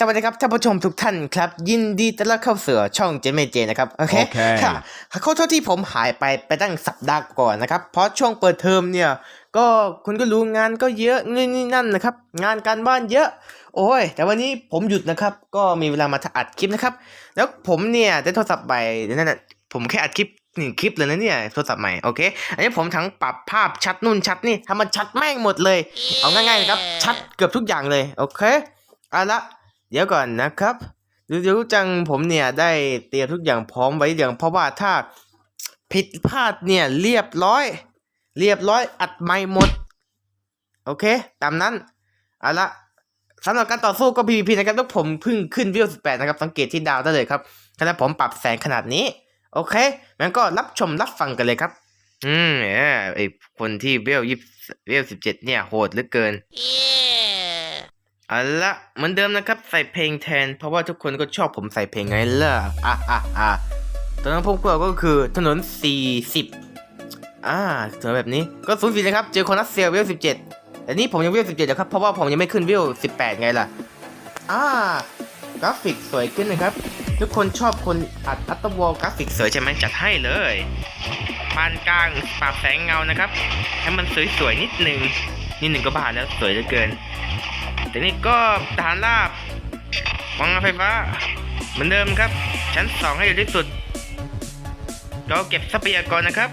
อ้าสวัสดีครับท่านผู้ชมทุกท่านครับ ยินดีต้อนรับเข้าสู่ช่องเจมเจนะครับโอเคโอเคค่ะขอโทษที่ผมหายไปไปตั้งสัปดาห์ก่อนนะครับ เพราะช่วงเปิดเทอมเนี่ย ก็คุณก็รู้งานก็เยอะนี่นี่นั่นนะครับ งานการบ้านเยอะ โอ้ย แต่วันนี้ผมหยุดนะครับ ก็มีเวลามาอัดคลิปนะครับ แล้วผมเนี่ยได้โทรศัพท์ใหม่นั่นน่ะผมแค่อัดคลิปหนึ่งคลิปเลยนะเนี่ยโทรศัพท์ใหม่โอเค อันนี้ผมทั้งปรับภาพชัดนู่นชัดนี่ทำมันชัดแม่งหมดเลย เอาง่ายๆนะครับ ชัดเกือบทุกอย่างเลยโอเคเอาละ เดี๋ยวก่อนนะครับดูดูจังผมเนี่ยได้เตรียมทุกอย่างพร้อมไว้อย่างเพราะว่าถ้าผิดพลาดเนี่ยเรียบร้อย เรียบร้อยอัดไม่หมด โอเค ตามนั้นเอาละสำหรับการต่อสู้ก็ PVP นะครับต้องผมเพิ่งขึ้นวิว18 นะครับ สังเกตที่ดาวได้เลยครับขณะผมปรับแสงขนาดนี้ โอเคงั้นก็รับชมรับฟังกันเลยครับ อืมไอคนที่เวลยี่เวลสิบเจ็ดเนี่ย โหดเหลือเกิน เอาละเหมือนเดิมนะครับใส่เพลงแทน เพราะว่าทุกคนก็ชอบผมใส่เพลงไงล่ะอะอะอะตอนนั้นพวกเราก็คือถนน 40 อ่าถนนแบบนี้ก็สูญสินะครับ เจอคนรัสเซียเวล17แต่นี่ผมยังเวล17อยู่ครับ เพราะว่าผมยังไม่ขึ้นเวล18ไงล่ะ อ่ากราฟิกสวยขึ้นนะครับ ทุกคนชอบคนอัดอัตวอลกราฟิกสวยใช่ไหมจัดให้เลยปานกลางปรับแสงเงานะครับ ให้มันสวยๆนิดนึงนิดหนึ่งก็บาทแล้วสวยเหลือเกิน แต่นี่ก็ฐานราบวังไฟฟ้า เหมือนเดิมครับ ชั้นสองให้อยู่ที่สุด เราเก็บทรัพยากรนะครับ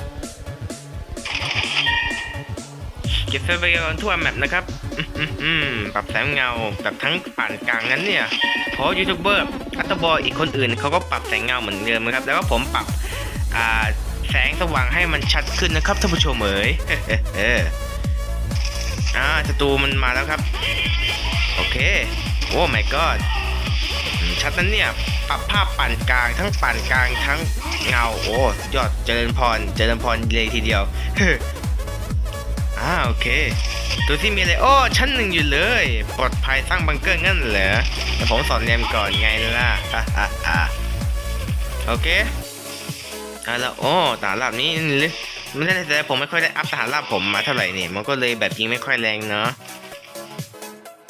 เก็บทรัพยากรทั่วแมปนะครับอื้อหือหือปรับแสงเงาแบบทั้งป่านกลางนั้นเนี่ยเพราะยูทูบเบอร์อัตบออีกคนอื่นเขาก็ปรับแสงเงาเหมือนเดิมนะครับ แล้วก็ผมปรับแสงสว่างให้มันชัดขึ้นนะครับท่านผู้ชมเอ๋ย อ่าศัตรูมันมาแล้วครับ โอเค โอ้ my god อืมชัดนั้นเนี่ย ปรับภาพปานกลาง ทั้งปานกลางทั้งเงา โอ้ยอดเจริญพร เจริญพรเลยทีเดียวอ่าโอเคตัวที่มีอะไรโอ้ชั้นหนึ่งอยู่เลย ปลอดภัยสร้างบังเกอร์งั้นเหรอแต่ผมสอนเรียนก่อนไงล่ะอ่าอ่าอ่าโอเคอ่าแล้วโอ้ตาลับนี้นี่เลย ไม่ได้แต่ผมไม่ค่อยได้อัพทหารราบผมมาเท่าไหร่เนี่ยมันก็เลยแบบยิงไม่ค่อยแรงเนาะ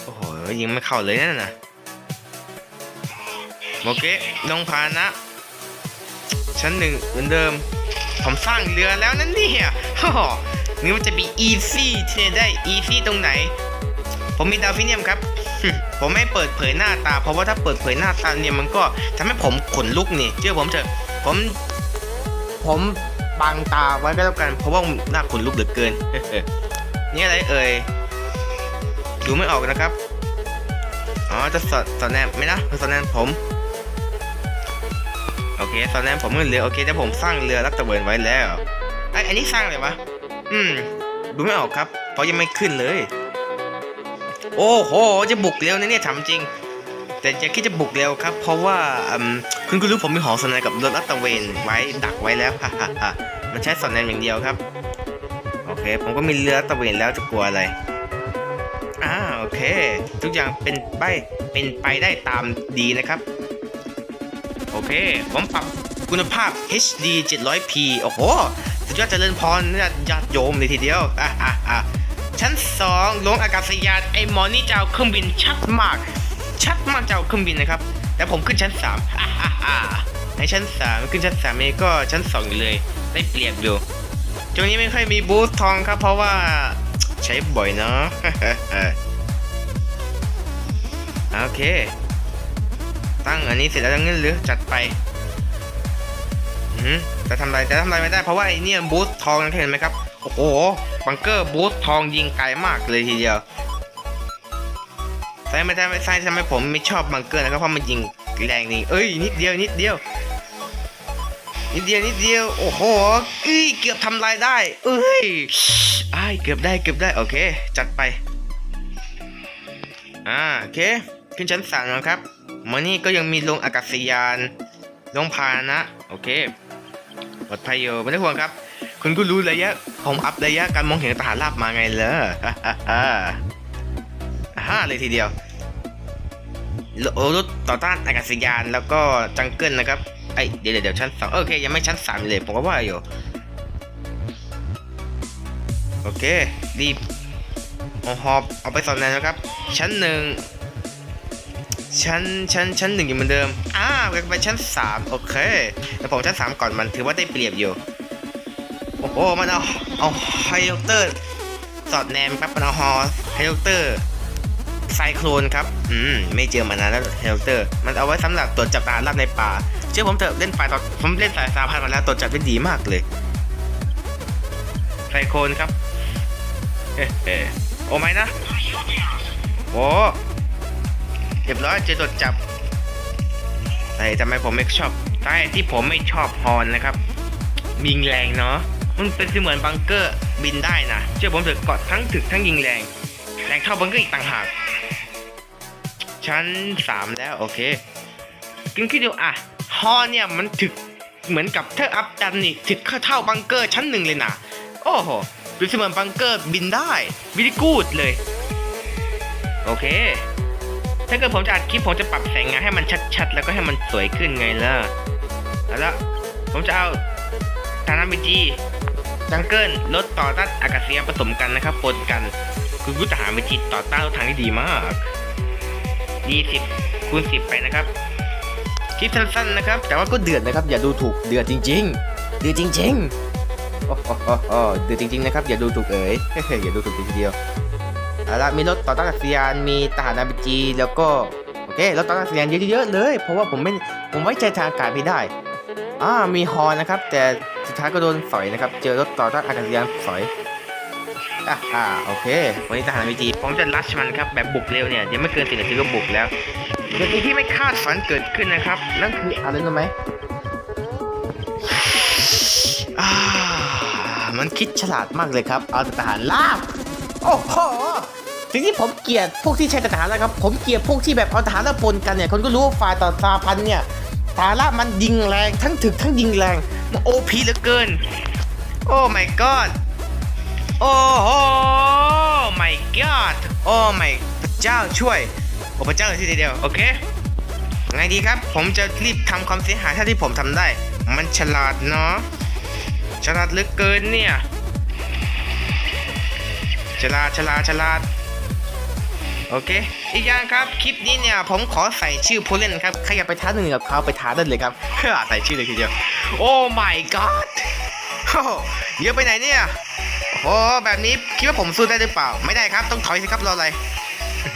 โอ้โหยิงไม่เข้าเลยนั่นนะโอเคลงพานะ ชั้นหนึ่งเหมือนเดิม ผมสร้างเรือแล้วนั่นเนี่ยนี่มันจะมี easy ที่ได้ easy ตรงไหน ผมมีดาวฟิเนียมครับผมไม่เปิดเผยหน้าตา เพราะว่าถ้าเปิดเผยหน้าตาเนี่ยมันก็ทำให้ผมขนลุกนี่เชื่อผมเถอะผม ผม บังตาไว้ก็แล้วกัน เพราะว่าหน้าขนลุกเหลือเกินนี่อะไรเอ่ยดูไม่ออกนะครับอ๋อจะสอดสอดแนมไหมนะสอดแนมผมโอเคสอดแนมผมเงินเรือโอเคแต่ผมสร้างเรือรักตะเวนไว้แล้วไออันนี้สร้างอะไรวะอืมดูไม่ออกครับเพราะยังไม่ขึ้นเลย โอ้โหจะบุกเร็วนะเนี่ยถามจริง แต่จะคิดจะบุกเร็วครับ เพราะว่าอืม คุณก็รู้ผมมีหอสนายกับเรือรักตะเวนไว้ดักไว้แล้วฮ่าฮ่าฮ่ามันใช้สอดแนมอย่างเดียวครับ โอเค ผมก็มีเรือตะเวนแล้วจะกลัวอะไรอ่าโอเค ทุกอย่างเป็นไปเป็นไปได้ตามดีนะครับ โอเค ผมปรับคุณภาพ HD 700p โอ้โห สุดยอดเจริญพรญาติญาติโยมเลยทีเดียวอ่าอ่าอ่าชั้น2ลงอากาศยานไอหมอนี่จะเอาเครื่องบินชัดมาก ชัดมากจะเอาเครื่องบินนะครับ แต่ผมขึ้นชั้น3อ่าอ่าอ่าในชั้น3ขึ้นชั้น3นี่ก็ชั้น2อยู่เลย ได้เปรียบอยู่ช่วงนี้ไม่ค่อยมีบูสทองครับ เพราะว่าใช้บ่อยเนาะโอเค ตั้งอันนี้เสร็จแล้วงั้นหรือจัดไปอืมจะทำอะไรจะทำอะไรไม่ได้เพราะว่าไอ้เนี่ยบูสทองนั่นเห็นไหมครับ โอ้โหบังเกอร์บูสทองยิงไกลมากเลยทีเดียว ใช่ไม่ใช่ไม่ใช่ทำไมผมไม่ชอบบังเกอร์นะครับเพราะมันยิงแรงนี่เอ้ยนิดเดียวนิดเดียวนิดเดียวนิดเดียวโอ้โหเอ้ยเกือบทำลายได้เอ้ยอ้ายเกือบได้เกือบได้โอเค จัดไปอ่าโอเคขึ้นชั้นสามนะครับมานี่ก็ยังมีลงอากาศยานลงพานะโอเคปลอดภัยอยู่ไม่ต้องห่วงครับ คุณก็รู้ระยะผมอัพระยะการมองเห็นทหารราบมาไงเลยฮ่าฮ่าฮ่าเลยทีเดียว รถต่อต้านอากาศยานแล้วก็จังเกิลนะครับไอเดี๋ยวเดี๋ยวชั้นสองโอเคยังไม่ชั้นสามเลยผมก็ว่าอยู่โอเครีบเอาหอบเอาไปสอนแนนนะครับ ชั้นหนึ่งชั้นชั้นชั้นหนึ่งอยู่เหมือนเดิมอ่าวไปชั้นสามโอเคแต่ผมชั้นสามก่อนมันถือว่าได้เปรียบอยู่โอ้โหมันเอาเอาไฮลิคอเตอร์สอดแนมแป๊บมันเอาฮอไฮลิคอเตอร์ ไซโครนครับ อืม ไม่เจอมานานแล้วไฮลเตอร์ มันเอาไว้สำหรับตรวจจับทหารราบในป่า เชื่อผมเถอะเล่นฝ่ายต่อผมเล่นสายสาพันมาแล้วตรวจจับได้ดีมากเลย ไซโครนครับเฮ้เฮ้โอ้ไม่นะ โอ้เรียบร้อยเจอตรวจจับแต่ทำไมผมไม่ชอบสาเหตุที่ผมไม่ชอบฮอนนะครับ ยิงแรงเนาะ มันเป็นเสมือนบังเกอร์บินได้นะ เชื่อผมเถอะเกาะทั้งถึกทั้งยิงแรง แรงเท่าบังเกอร์อีกต่างหาก ชั้นสามแล้วโอเคกินคิดดูอะฮอเนี่ยมันถึกเหมือนกับเธออัพดันนี่ถึกเท่าบังเกอร์ชั้นหนึ่งเลยนะ โอ้โหเป็นเสมือนบังเกอร์บินได้วิธีกูดเลย โอเค ถ้าเกิดผมจะอัดคลิปผมจะปรับแสงงานให้มันชัดๆ แล้วก็ให้มันสวยขึ้นไงล่ะเอาละผมจะเอาทานามิจีจังเกิลรถต่อต้านอากาศยานผสมกันนะครับปนกัน คือกุทหารมิจีต่อต้านรถถังที่ดีมาก20คูณ10 ไปนะครับ คลิปสั้นๆนะครับ แต่ว่าก็เดือดนะครับ อย่าดูถูกเดือดจริง ๆ เดือดจริงๆโอ้โหโอ้โหเดือดจริงๆนะครับ อย่าดูถูกเอ๋ยอย่าดูถูกทีเดียวเอาละมีรถต่อต้านอากาศยานมีทหารนาบิจีแล้วก็โอเครถต่อต้านอากาศยานเยอะๆเลย เพราะว่าผมไม่ผมไว้ใจทางอากาศไม่ได้อ่ามีฮอนะครับ แต่สุดท้ายก็โดนสอยนะครับ เจอรถต่อต้านอากาศยานสอย อ่าอ่าโอเค วันนี้ทหารนาบิจีผมจะลัชมันครับแบบบุกเร็วเนี่ยยังไม่เกินสิบนาทีก็บุกแล้วแต่สิ่งที่ไม่คาดฝันเกิดขึ้นนะครับ นั่นคืออะไรรู้ไหมอ่ามันคิดฉลาดมากเลยครับ เอาทหารลาบโอ้โหสิ่งที่ผมเกลียดพวกที่ใช้ทหารนะครับ ผมเกลียดพวกที่แบบเอาทหารแล้วปนกันเนี่ยคนก็รู้ว่าฝ่ายต่อสาพันเนี่ยทหารละมันยิงแรงทั้งถึกทั้งยิงแรงโอพีเหลือเกิน โอ้ my god โอ้โห my god โอ้ my พระเจ้าช่วย โอ้พระเจ้าเลยทีเดียว โอเค ไงดีครับ ผมจะรีบทำความเสียหายเท่าที่ผมทำได้ มันฉลาดเนาะ ฉลาดเหลือเกินเนี่ย ฉลาดฉลาดฉลาด โอเค อีกอย่างครับ คลิปนี้เนี่ย ผมขอใส่ชื่อผู้เล่นครับ ใครอยากไปท้าหนึ่งกับเขาไปท้าได้เลยครับใส่ชื่อเลยทีเดียว โอ้ my god โอ้โหเยอะไปไหนเนี่ย โอ้แบบนี้คิดว่าผมสู้ได้หรือเปล่า ไม่ได้ครับ ต้องถอยสิครับรออะไร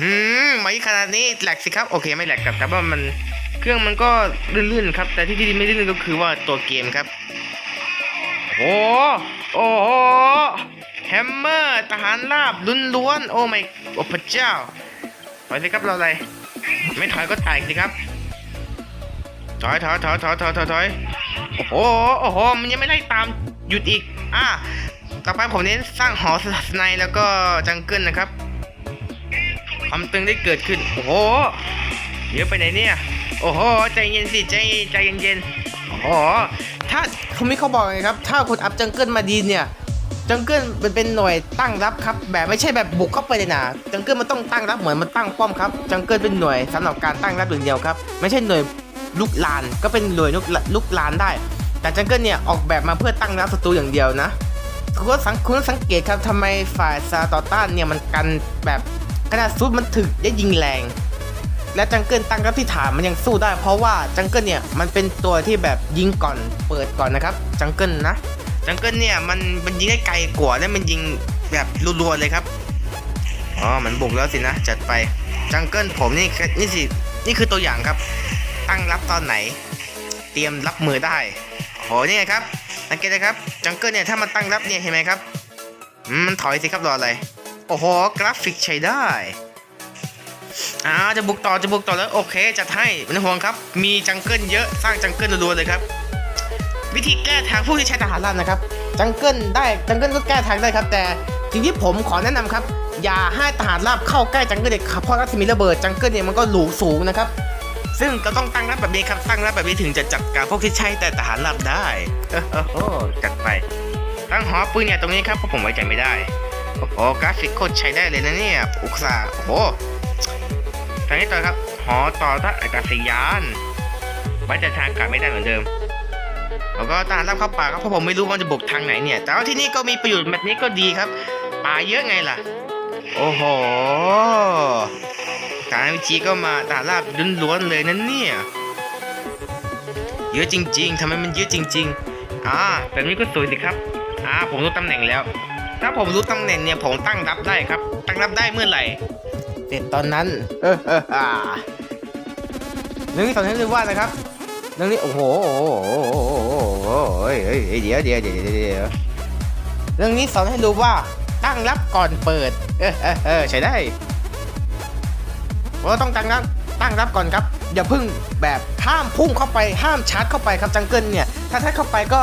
หืมไม่ขนาดนี้แหลกสิครับ โอเคไม่แหลกครับ แต่ว่ามันเครื่องมันก็ลื่นๆครับ แต่ที่ที่ไม่ลื่นก็คือว่าตัวเกมครับ โอ้โอ้โหแฮมเมอร์ทหารราบล้วน โอ้ไม่โอ้พระเจ้าถอยสิครับเราอะไร ไม่ถอยก็ตายสิครับ ถอยถอยถอยถอยถอยถอยถอยโอ้โหโอ้โหมันยังไม่ไล่ตามหยุดอีก อะ ต่อไปผมเน้นสร้างหอสไนแล้วก็จังเกิลนะครับ ความตึงได้เกิดขึ้น โอ้โหเยอะไปไหนเนี่ย โอ้โห ใจเย็นสิ ใจใจเย็นๆโอ้โห ถ้าคุณมิเขาบอกไงครับ ถ้าคุณอัพจังเกิลมาดีเนี่ย จังเกิลมันเป็นหน่วยตั้งรับครับ แบบไม่ใช่แบบบุกเข้าไปเลยนะ จังเกิลมันต้องตั้งรับเหมือนมันตั้งป้อมครับ จังเกิลเป็นหน่วยสำหรับการตั้งรับอย่างเดียวครับ ไม่ใช่หน่วยลุกลาน ก็เป็นหน่วยลุกลุกลานได้ แต่จังเกิลเนี่ยออกแบบมาเพื่อตั้งรับศัตรูอย่างเดียวนะ คุณสังคุณสังเกตครับทำไมฝ่ายซาต่อต้านเนี่ยมันกันแบบขนาดซุดมันถึกได้ยิงแรง และจังเกิลตั้งรับที่ฐานมันยังสู้ได้ เพราะว่าจังเกิลเนี่ยมันเป็นตัวที่แบบยิงก่อนเปิดก่อนนะครับจังเกิลนะจังเกิลเนี่ยมันมันยิงได้ไกลกว่าและมันยิงแบบรัวๆเลยครับอ๋อมันบุกแล้วสินะจัดไปจังเกิลผมนี่นี่สินี่คือตัวอย่างครับ ตั้งรับตอนไหน เตรียมรับมือได้โอ้โหนี่ไงครับ สังเกตนะครับจังเกิลเนี่ยถ้ามันตั้งรับเนี่ยเห็นไหมครับมันถอยสิครับรออะไรโอ้โหกราฟิกใช้ได้อ่าจะบุกต่อจะบุกต่อแล้วโอเคจัดให้ไม่ต้องห่วงครับ มีจังเกิลเยอะสร้างจังเกิลรัวๆเลยครับ วิธีแก้ทางผู้ที่ใช้ทหารราบนะครับ จังเกิลได้จังเกิลก็แก้ทางได้ครับ แต่สิ่งที่ผมขอแนะนำครับ อย่าให้ทหารราบเข้าใกล้จังเกิลเด็ดขาดเพราะรัศมีระเบิดจังเกิลเนี่ยมันก็หลูสูงนะครับ ซึ่งก็ต้องตั้งรับแบบนี้ครับตั้งรับแบบนี้ถึงจะจัดการพวกที่ใช้แต่ทหารราบได้เออเออโอ้จัดไป ตั้งหอปืนเนี่ยตรงนี้ครับเพราะผมไว้ใจไม่ได้โอ้โหกราฟิกโคตรใช้ได้เลยนะเนี่ยอุกซาโอ้โหทางนี้ต่อครับหอต่อท่าอากาศยานไว้แต่ทางอากาศไม่ได้เหมือนเดิมแล้วก็ทหารรับเข้าป่าครับเพราะผมไม่รู้ว่าจะบุกทางไหนเนี่ย แต่ว่าที่นี่ก็มีประโยชน์แบบนี้ก็ดีครับ ป่าเยอะไงล่ะ โอ้โห ฐานวิชีก็มาฐานราบล้วนๆเลยนั่นเนี่ย เยอะจริง ๆทำไมมันเยอะจริง ๆ อ่าแบบนี้ก็สวยสิครับ อ่า ผมรู้ตำแหน่งแล้ว ถ้าผมรู้ตำแหน่งเนี่ยผมตั้งรับได้ครับ ตั้งรับได้เมื่อไหร่ เสร็จตอนนั้น เออเอออ่าเรื่องนี้สอนให้รู้ว่านะครับเรื่องนี้โอ้โหโอ้โหโอ้โหโอ้โหเฮ้ยเฮ้ยเดี๋ยวเดี๋ยวเดี๋ยวเดี๋ยวเดี๋ยวเรื่องนี้สอนให้รู้ว่าตั้งรับก่อนเปิด เออเออเออใช้ได้ เราต้องตั้งรับตั้งรับก่อนครับ อย่าพึ่งแบบห้ามพุ่งเข้าไปห้ามชาร์จเข้าไปครับจังเกิลเนี่ย ถ้าชาร์จเข้าไปก็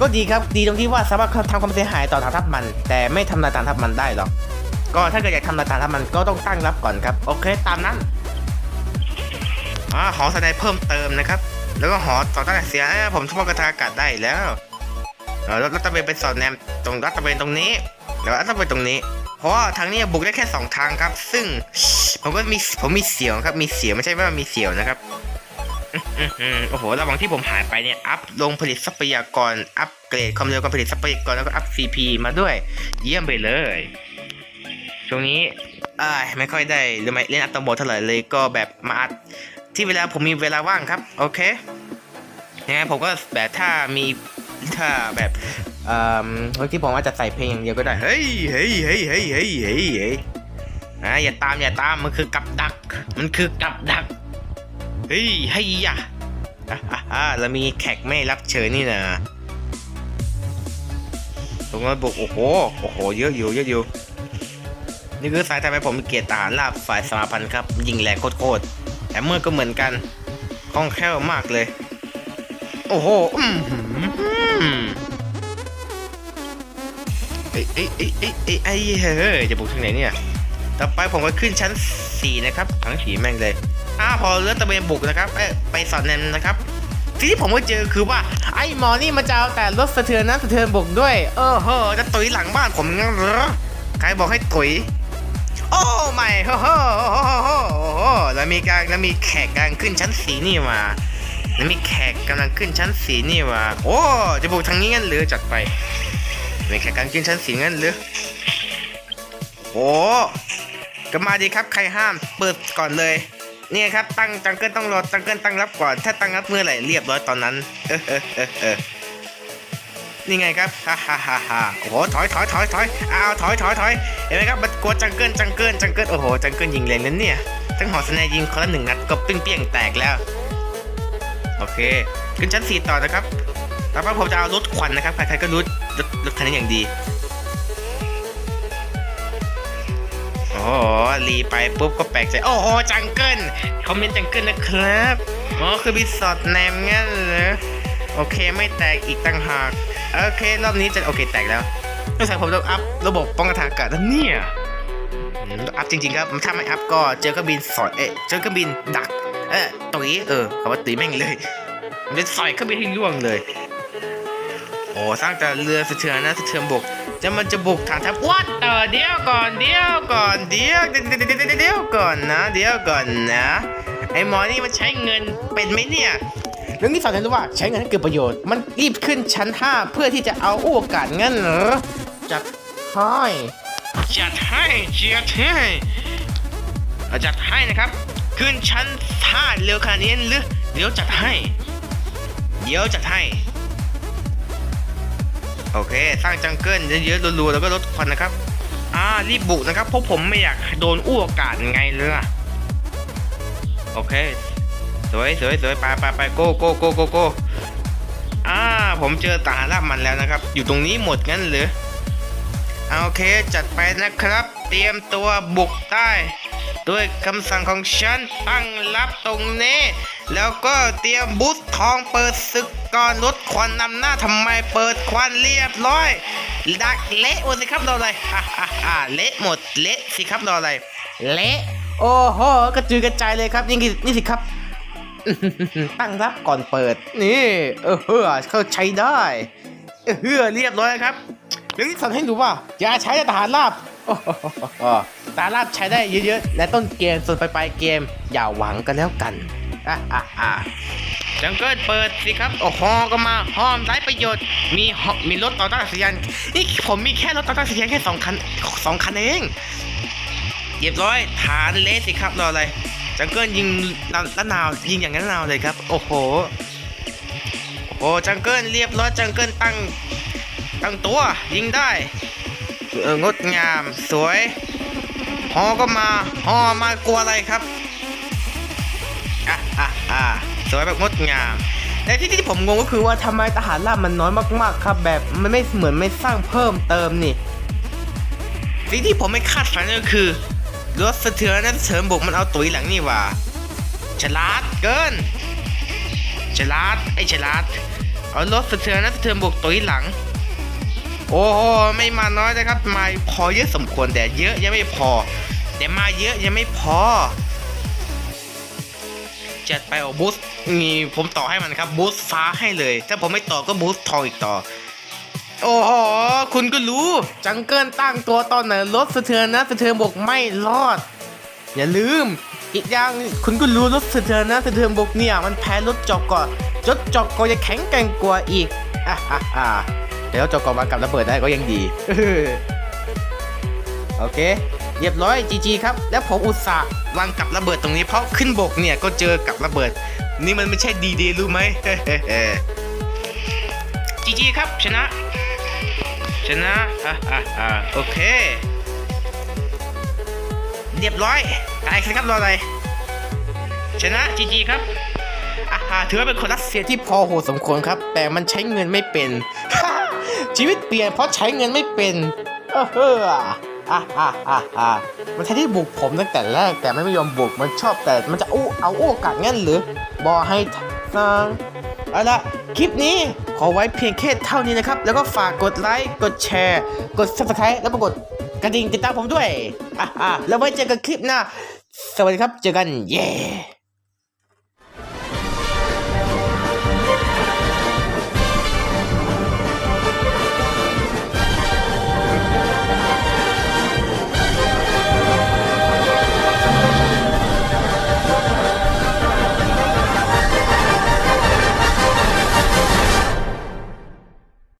ก็ดีครับดีตรงที่ว่าสามารถทำความเสียหายต่อฐานทัพมัน แต่ไม่ทำลายฐานทัพมันได้หรอกก็ถ้าเกิดอยากทำลายฐานทัพมันก็ต้องตั้งรับก่อนครับ โอเคตามนั้นอหอสไนเพิ่มเติมนะครับ แล้วก็หอต่อต้านเสียผมทุบกระทาอากาศได้แล้วเออแล้วรัตเวนเป็นสอดแนมตรงรัตเวนตรงนี้แล้วรัตเวนตรงนี้ เพราะว่าทางนี้บุกได้แค่สองทางครับ ซึ่ง ผมก็มีผมมีเสียวครับ มีเสียวไม่ใช่ว่ามีเสียวนะครับโอ้โห ระหว่างที่ผมหายไปเนี่ย อัพลงผลิตทรัพยากร อัปเกรดความเร็วการผลิตทรัพยากรแล้วก็อัพ CP มาด้วย เยี่ยมไปเลย ช่วงนี้อ่าไม่ค่อยได้หรือไม่เล่นอัตโนมัติเท่าไหร่เลยก็แบบมาอัดที่เวลาผมมีเวลาว่างครับ โอเคยังไงผมก็แบบถ้ามีถ้าแบบเอ่อเมื่ผมอาจจะใส่เพลงอย่างเดียวก็ได้ เฮ้ยเฮ้ยเฮ้ยเฮ้ยเฮ้ยเฮ้ย เฮ้ยอ่าอย่าตามอย่าตามมันคือกับดัก มันคือกับดัก เฮ้ยให้ยะอะเรามีแขกไม่รับเชิญนี่นะตรงนั้นบอกโอ้โหโอ้โหเยอะอยู่เยอะอยู่นี่คือสายทำให้ผมเกลียดทหารราบฝ่ายสมาพันธ์ครับ ยิงแรงโคตรๆแต่เมื่อก็เหมือนกันคล่องแคล่วมากเลย โอ้โหอืมเอ้ยเอ้ยเอ้ยเอ้ยเอ้ยเอ้ยเฮ้ยจะบุกทางไหนเนี่ย ต่อไปผมก็ขึ้นชั้น 4 นะครับทั้งสีแม่งเลยอ่าพอเลือดตะเวนบุกนะครับเอ้ไปสอนแนมนะครับที่ผมก็เจอคือว่าไอ้หมอนี่มันจะเอาแต่รถสะเทือนนะสะเทือนบุกด้วย เออเฮ้อจะตุยหลังบ้านผมงั้นเหรอใครบอกให้ตุยโอ้ไม่โฮ้โฮ้โฮ้โฮ้โฮ้แล้วมีการแล้วมีแขกกำลังขึ้นชั้นสีนี่มาแล้วมีแขกกำลังขึ้นชั้นสีนี่มาโอ้จะบุกทางนี้งั้นหรือจัดไปมีแขกกำลังขึ้นชั้นสีงั้นหรือโอ้ ก็มาดีครับใครห้ามเปิดก่อนเลยเนี่ยครับตั้งจังเกิลต้องรอจังเกิลตั้งรับก่อน ถ้าตั้งรับเมื่อไหร่เรียบร้อยตอนนั้นเออเออเออเออนี่ไงครับฮ่าฮ่าฮ่าฮ่าโอ้โหถอยถอยถอยถอยอ้าวถอยถอยถอยเห็นไหมครับมันกลัวจังเกิลจังเกิลจังเกิลโอ้โหจังเกิลยิงแรงนั้นเนี่ยทั้งหอสแนยยิงคนละหนึ่งนัดก็ปิ้งเปี้ยงแตกแล้วโอเคขึ้นชั้นสี่ต่อนะครับต่อไปผมจะเอารถควันนะครับใครๆก็รู้รถรถคันนี้อย่างดี รีไปปุ๊บก็แปลกใจ โอ้โหจังเกิลคอมเมนต์จังเกิลนะครับ อ๋อ คือบิสอดแนมงั้นเหรอ โอเคไม่แตกอีกต่างหาก โอเค รอบนี้จะโอเคแตกแล้วต้องใส่ผมต้องอัพระบบป้องกันทางอากาศแล้วเนี่ยอัพจริงๆครับ ถ้าไม่อัพก็เจอเครื่องบินสอดเอ๊ะเจอเครื่องบินดัก เอ๊ะตุ๋ยเออคำว่าตุ๋ยแม่งเลยมันจะสอยเครื่องบินให้ล่วงเลย โอ้สร้างแต่เรือสะเทือนนะสะเทือนบก จะมันจะบุกฐานทัพวัดเออเดี๋ยวก่อนเดี๋ยวก่อนเดี๋ยวเดี๋ยวเดี๋ยวก่อนนะเดี๋ยวก่อนนะไอ้หมอนี่มันใช้เงินเป็นไหมเนี่ยเรื่องที่สอนให้รู้ว่าใช้เงินให้เกิดประโยชน์มันรีบขึ้นชั้น 5 เพื่อที่จะเอาโอกาสงั้นเหรอจัดให้จัดให้จัดให้จัดให้นะครับขึ้นชั้น5เร็วขนาดนี้หรือเดี๋ยวจัดให้ เดี๋ยวจัดให้ โอเค สร้างจังเกิลเยอะๆรัวๆแล้วก็ลดควันนะครับ อ่ารีบบุกนะครับเพราะผมไม่อยากโดนอ้วกอากาศไงเลยอะโอเค สวยสวยสวยไปไปไปโก้โก้โก้โก้โก้อ่าผมเจอตาลาบมันแล้วนะครับ อยู่ตรงนี้หมดงั้นหรืออ่าโอเคจัดไปนะครับ เตรียมตัวบุกใต้ด้วยคำสั่งของฉันตั้งรับตรงนี้ แล้วก็เตรียมบูธทองเปิดศึก ก่อนลดควันนำหน้าทำไมเปิดควันเรียบร้อย ดักเละหมดสิครับรออะไรฮ่าฮ่าฮ่าเละหมดเละสิครับรออะไร เละโอ้โหกระจุยกระจายเลยครับนี่นี่สิครับ ตั้งรับก่อนเปิด นี่เออเฮ้อเขาใช้ได้เฮ้อเรียบร้อยครับเรื่องที่สอนให้รู้ว่า อย่าใช้ทหารราบโอ้โหทหาราบใช้ได้เยอะๆและต้นเกมส่วนปลายๆเกม อย่าหวังกันแล้วกันอะอะอะ จังเกิลเปิดสิครับ โอ้โหก็มาห้อมไร้ประโยชน์ มีมีรถต่อต้านอากาศยานนี่ผมมีแค่รถต่อต้านอากาศยานแค่สองคันสองคันเองเรียบร้อยฐานเละสิครับรออะไรจังเกิลยิงละนาวยิงอย่างนั้นละนาวเลยครับ โอ้โหโอ้จังเกิลเรียบร้อยจังเกิลตั้งตั้งตัวยิงได้เอองดงามสวยฮอก็มาฮอมากลัวอะไรครับอะอะอะ สวยแบบงดงามแต่ที่ที่ผมงงก็คือว่าทำไมทหารราบมันน้อยมากๆครับ แบบมันไม่เหมือนไม่สร้างเพิ่มเติมนี่สิ่งที่ผมไม่คาดฝันก็คือรถสะเทือนนั้นเสริมบกมันเอาตุ๋ยหลังนี่หว่าฉลาดเกินฉลาดไอ้ฉลาดเอารถสะเทือนนั้นสะเทือนบกตุ๋ยหลัง โอ้โหไม่มาน้อยนะครับมาพอเยอะสมควรแต่เยอะยังไม่พอ แต่มาเยอะยังไม่พอจัดไปเอาบูส ต์นี่ผมต่อให้มันครับบูสต์ฟ้าให้เลย ถ้าผมไม่ต่อก็บูสต์ทองอีกต่อ โอ้โห คุณก็รู้ จังเกิลตั้งตัวตอนไหนรถสะเทือนนะสะเทือนบกไม่รอด อย่าลืม อีกอย่างคุณก็รู้รถสะเทือนนะสะเทือนบกเนี่ย มันแพ้รถจอกก่อนรถจอกก่อจะแข็งแกร่งกว่าอีกอะอะอะเดี๋ยวจอกก่อมากับระเบิดได้ก็ยังดีโอเคเรียบร้อยจีจีครับ แล้วผมอุตส่าห์วางกับระเบิดตรงนี้เพราะขึ้นบกเนี่ยก็เจอกับระเบิด นี่มันไม่ใช่ดีเดย์รู้ไหมจีจีครับชนะ ชนะอะอะอะโอเค เรียบร้อยตายครับรออะไร ชนะจีจีครับอะอะถือว่าเป็นคนรัสเซียที่พอโหดสมควรครับ แต่มันใช้เงินไม่เป็น ชีวิตเปลี่ยนเพราะใช้เงินไม่เป็นเออเอออะอะอะอะมันใช้ที่บุกผมตั้งแต่แรกแต่ไม่ยอมบุกมันชอบแต่มันจะอู้เอาโอ้กัดงั้นหรือ บอกให้ทางเอาละคลิปนี้ขอไว้เพียงแค่เท่านี้นะครับ แล้วก็ฝากกดไลค์กดแชร์ กด subscribe แล้วก็กดกระดิ่งติดตามผมด้วยอะอะแล้วไว้เจอกันคลิปหน้า สวัสดีครับ เจอกัน เย้